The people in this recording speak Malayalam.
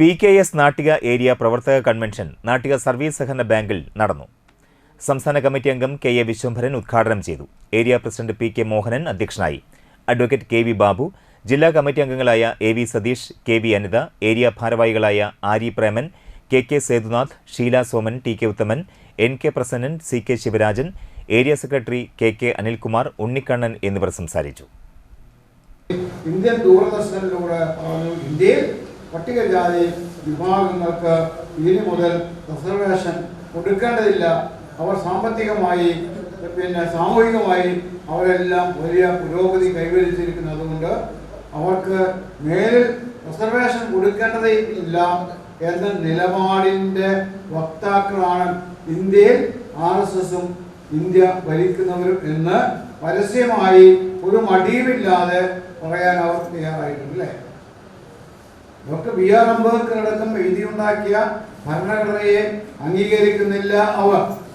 P K S Nattika area പ്രവർത്തക കൺവെൻഷൻ നാട്ടിക സർവീസ് സഹകരണ ബാങ്കിൽ നടന്നു. സംസ്ഥാന കമ്മിറ്റി അംഗം കെ എ വിശ്വംഭരൻ ഉദ്ഘാടനം ചെയ്തു. Area president P K Mohanan അധ്യക്ഷനായി. അഡ്വക്കേറ്റ് കെ വി ബാബു ജില്ലാ കമ്മിറ്റി അംഗങ്ങളായ A V Satheesh K V Anitha area ഭാരവാഹികളായ Ari Preman K K Sethunath Sheela Soman T K Uthaman N K Prasannan C K Sivarajan area secretary K K Anilkumar Unnikannan എന്നിവർ സംസാരിച്ചു. ഇന്ത്യൻ ദൂരദർശനിലൂടെ ഇന്ത്യയിൽ പട്ടികജാതി വിഭാഗങ്ങൾക്ക് ഇനി മുതൽ റിസർവേഷൻ കൊടുക്കേണ്ടതില്ല. അവർ സാമ്പത്തികമായി പിന്നെ സാമൂഹികമായി അവരെല്ലാം വലിയ പുരോഗതി കൈവരിച്ചിരിക്കുന്നത് കൊണ്ട് അവർക്ക് മേലിൽ റിസർവേഷൻ കൊടുക്കേണ്ടതേ ഇല്ല എന്ന നിലപാടിന്റെ വക്താക്കളാണ് ഇന്ത്യയിൽ ആർ എസ് എസും ഇന്ത്യ ഭരിക്കുന്നവരും എന്ന് പരസ്യമായി ഒരു മടിയുമില്ലാതെ പറയാൻ അവർ തയ്യാറായിട്ടുണ്ട് അല്ലേ? ഡോക്ടർ ബി ആർ അംബേദ്കർ അടക്കം എഴുതിയുണ്ടാക്കിയ ഭരണഘടനയെ അംഗീകരിക്കുന്നില്ല അവർ.